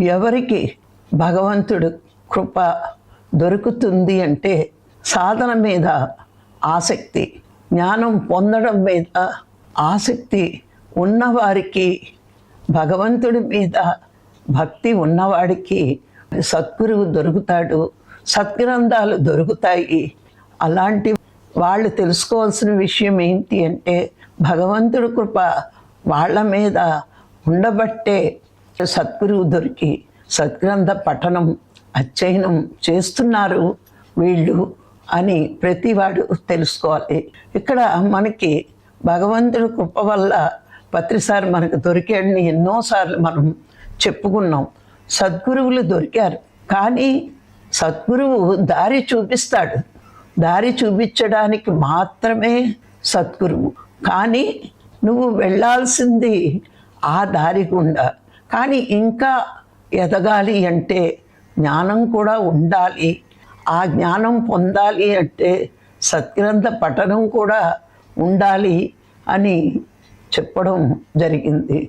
ఎవరికి భగవంతుడు కృప దొరుకుతుంది అంటే సాధన మీద ఆసక్తి జ్ఞానం పొందడం మీద ఆసక్తి ఉన్నవారికి భగవంతుడి మీద భక్తి ఉన్నవాడికి సద్గురువు దొరుకుతాడు సద్గ్రంథాలు దొరుకుతాయి. అలాంటి వాళ్ళు తెలుసుకోవాల్సిన విషయం ఏంటి అంటే భగవంతుడి కృప వాళ్ళ మీద ఉండబట్టే సద్గురువు దొరికి సద్గ్రంథ పఠనం అధ్యయనం చేస్తున్నారు వీళ్ళు అని ప్రతివాడు తెలుసుకోవాలి. ఇక్కడ మనకి భగవంతుడి కృప వల్ల పత్రిసారి మనకు దొరికాడని ఎన్నోసార్లు మనం చెప్పుకున్నాం. సద్గురువులు దొరికారు. కానీ సద్గురువు దారి చూపిస్తాడు. దారి చూపించడానికి మాత్రమే సద్గురువు. కానీ నువ్వు వెళ్ళాల్సింది ఆ దారి గుండా. కానీ ఇంకా ఎదగాలి అంటే జ్ఞానం కూడా ఉండాలి. ఆ జ్ఞానం పొందాలి అంటే సత్గ్రంథ పఠనం కూడా ఉండాలి అని చెప్పడం జరిగింది.